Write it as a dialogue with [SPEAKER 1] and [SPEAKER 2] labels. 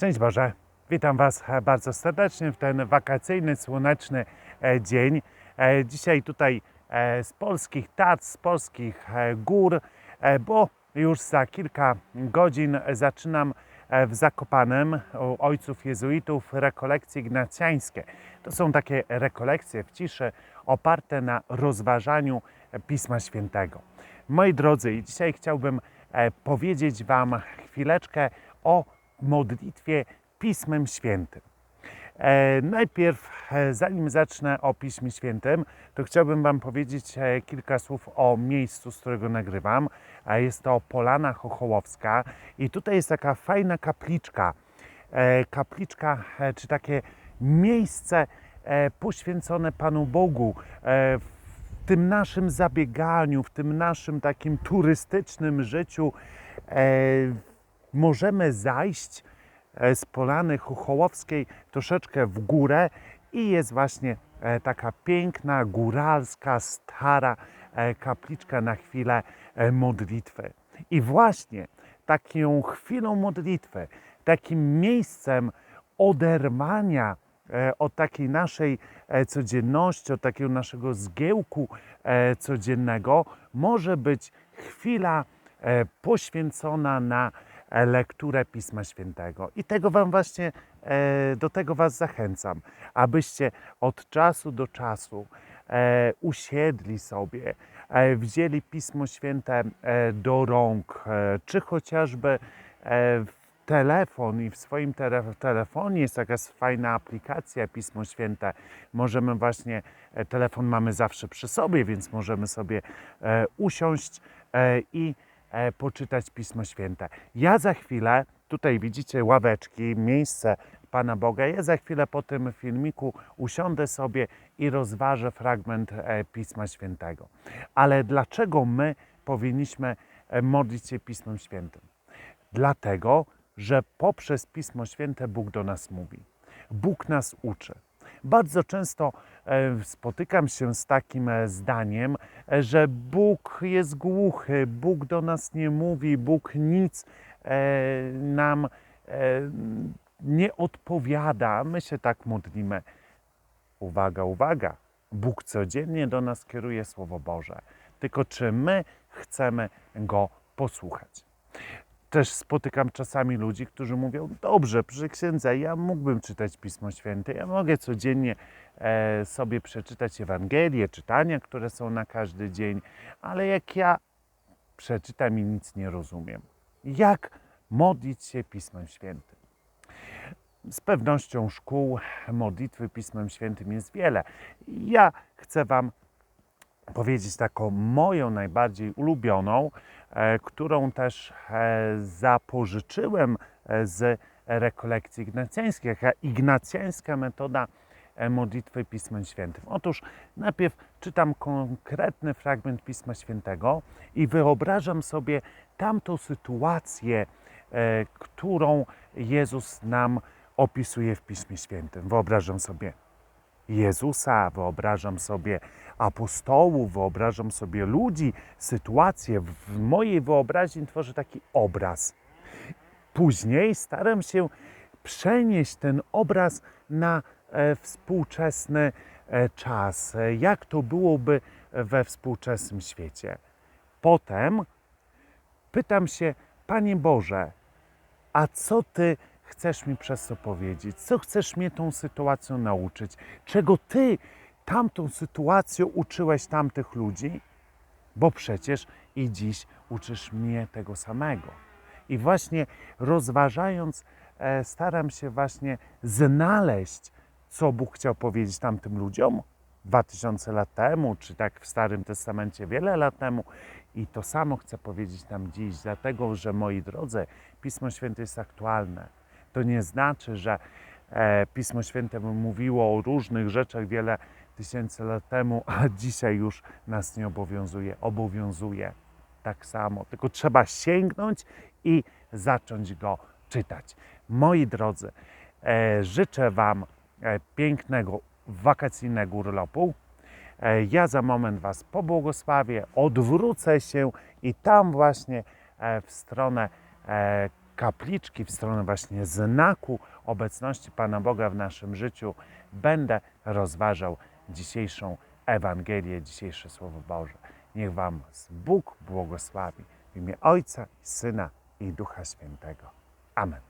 [SPEAKER 1] Szczęść Boże, witam Was bardzo serdecznie w ten wakacyjny, słoneczny e, dzień. E, Dzisiaj tutaj e, z polskich tac, z polskich gór, bo już za kilka godzin zaczynam w Zakopanem u ojców jezuitów rekolekcje ignacjańskie. To są takie rekolekcje w ciszy oparte na rozważaniu Pisma Świętego. Moi drodzy, dzisiaj chciałbym powiedzieć Wam chwileczkę o modlitwie Pismem Świętym. E, najpierw, e, zanim zacznę o Piśmie Świętym, to chciałbym Wam powiedzieć e, kilka słów o miejscu, z którego nagrywam. Jest to Polana Chochołowska i tutaj jest taka fajna kapliczka. Kapliczka, czy takie miejsce poświęcone Panu Bogu. W tym naszym zabieganiu, w tym naszym takim turystycznym życiu możemy zajść e, z Polany Chochołowskiej troszeczkę w górę i jest właśnie e, taka piękna, góralska, stara e, kapliczka na chwilę modlitwy. I właśnie taką chwilą modlitwy, takim miejscem oderwania od takiej naszej codzienności, od takiego naszego zgiełku codziennego może być chwila poświęcona na lekturę Pisma Świętego. I tego Wam właśnie, e, do tego Was zachęcam, abyście od czasu do czasu e, usiedli sobie, e, wzięli Pismo Święte do rąk, czy chociażby w telefon i w swoim tele- telefonie jest taka fajna aplikacja Pismo Święte. Możemy właśnie, telefon mamy zawsze przy sobie, więc możemy sobie usiąść i poczytać Pismo Święte. Ja za chwilę, tutaj widzicie ławeczki, miejsce Pana Boga, ja za chwilę po tym filmiku usiądę sobie i rozważę fragment e, Pisma Świętego. Ale dlaczego my powinniśmy e, modlić się Pismem Świętym? Dlatego, że poprzez Pismo Święte Bóg do nas mówi. Bóg nas uczy. Bardzo często e, spotykam się z takim e, zdaniem, e, że Bóg jest głuchy, Bóg do nas nie mówi, Bóg nic nam nie odpowiada. My się tak modlimy. Uwaga, uwaga. Bóg codziennie do nas kieruje Słowo Boże. Tylko czy my chcemy Go posłuchać? Też spotykam czasami ludzi, którzy mówią: Dobrze, przy księdze, ja mógłbym czytać Pismo Święte, ja mogę codziennie e, sobie przeczytać Ewangelię, czytania, które są na każdy dzień, ale jak ja przeczytam i nic nie rozumiem, jak modlić się Pismem Świętym? Z pewnością szkół modlitwy Pismem Świętym jest wiele. Ja chcę Wam powiedzieć taką moją najbardziej ulubioną, którą też e, zapożyczyłem e, z rekolekcji ignacjańskich. A Ignacjańska metoda e, modlitwy Pismem Świętym. Otóż najpierw czytam konkretny fragment Pisma Świętego i wyobrażam sobie tamtą sytuację, e, którą Jezus nam opisuje w Piśmie Świętym. Wyobrażam sobie Jezusa, wyobrażam sobie apostołów, wyobrażam sobie ludzi, sytuacje. W mojej wyobraźni tworzę taki obraz. Później staram się przenieść ten obraz na e, współczesny e, czas. Jak to byłoby we współczesnym świecie? Potem pytam się, Panie Boże, a co Ty chcesz mi przez to powiedzieć? Co chcesz mnie tą sytuacją nauczyć? Czego Ty tamtą sytuacją uczyłeś tamtych ludzi? Bo przecież i dziś uczysz mnie tego samego. I właśnie rozważając, e, staram się właśnie znaleźć, co Bóg chciał powiedzieć tamtym ludziom 2000 lat temu, czy tak w Starym Testamencie wiele lat temu. I to samo chcę powiedzieć nam dziś, dlatego że moi drodzy, Pismo Święte jest aktualne. To nie znaczy, że e, Pismo Święte mówiło o różnych rzeczach wiele tysięcy lat temu, a dzisiaj już nas nie obowiązuje. Obowiązuje tak samo, tylko trzeba sięgnąć i zacząć go czytać. Moi drodzy, e, życzę Wam e, pięknego wakacyjnego urlopu. Ja za moment Was pobłogosławię, odwrócę się i tam właśnie w stronę kapliczki, w stronę właśnie znaku obecności Pana Boga w naszym życiu, będę rozważał dzisiejszą Ewangelię, dzisiejsze Słowo Boże. Niech Wam Bóg błogosławi w imię Ojca, Syna i Ducha Świętego. Amen.